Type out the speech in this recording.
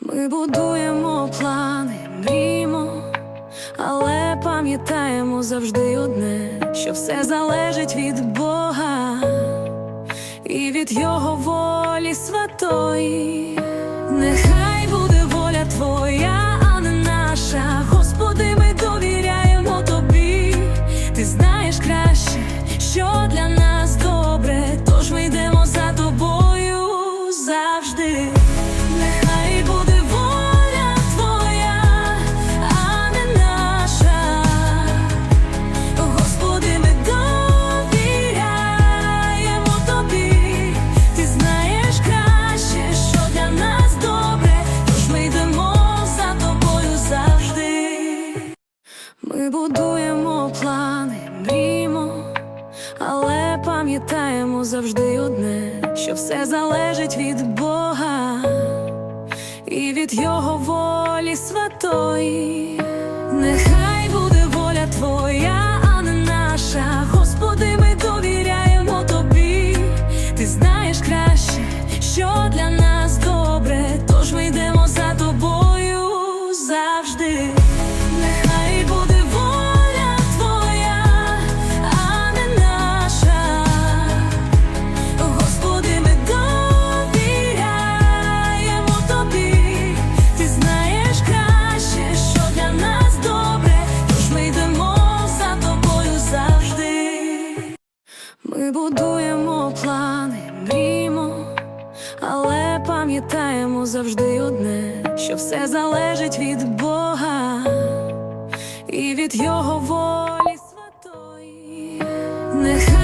Ми будуємо плани, мріємо, але пам'ятаємо завжди одне, що все залежить від Бога і від Його волі святої. Нехай буде воля Твоя, а не наша. Господи, ми довіряємо Тобі. Ти знаєш краще, що для нас Ми будуємо плани, мріємо, але пам'ятаємо завжди одне, що все залежить від Бога і від Його волі святої. Ми будуємо плани, мріємо, але пам'ятаємо завжди одне, що все залежить від Бога і від Його волі святої. Нехай